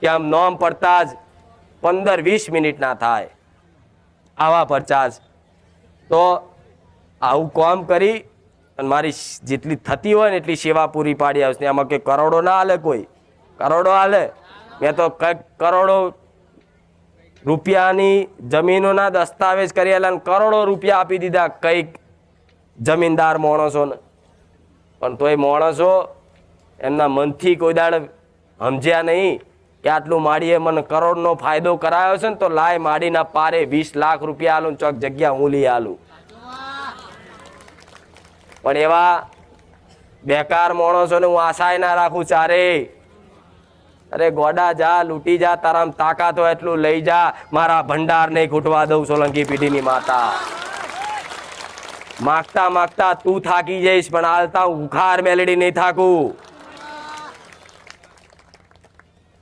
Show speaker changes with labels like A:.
A: કે આમ નોમ પડતા જ પંદર વીસ મિનિટના થાય. આવા પરચાર્જ તો આવું કામ કરી અને મારી જેટલી થતી હોય ને એટલી સેવા પૂરી પાડી આવશે. આમાં કે કરોડો ના હાલે કોઈ. કરોડો હાલે. મેં તો કંઈક કરોડો રૂપિયાની જમીનોના દસ્તાવેજ કરેલા અને કરોડો રૂપિયા આપી દીધા કંઈક જમીનદાર માણસોને. પણ તોય માણસો એમના મનથી કોઈ દાડ સમજ્યા નહીં. કે આટલું માળીએ મને કરોડનો ફાયદો કરાયો છે ને તો લાય માળીના પારે વીસ લાખ રૂપિયા આલું ચોક જગ્યા હું લઈ આલું. પણ એવા બેકાર માણસોને હું આશાય ના રાખું ચારે. અરે ગોડા જા, લૂંટી જા, તારામ તાકાત હોય એટલું લઈ જા. મારા ભંડાર નહીં ખૂટવા દઉં સોલંકી પીઢીની માતા. માગતા માગતા તું થાકી જઈશ, પણ હાલતા ઉખાર મેલડી નહીં થાકું.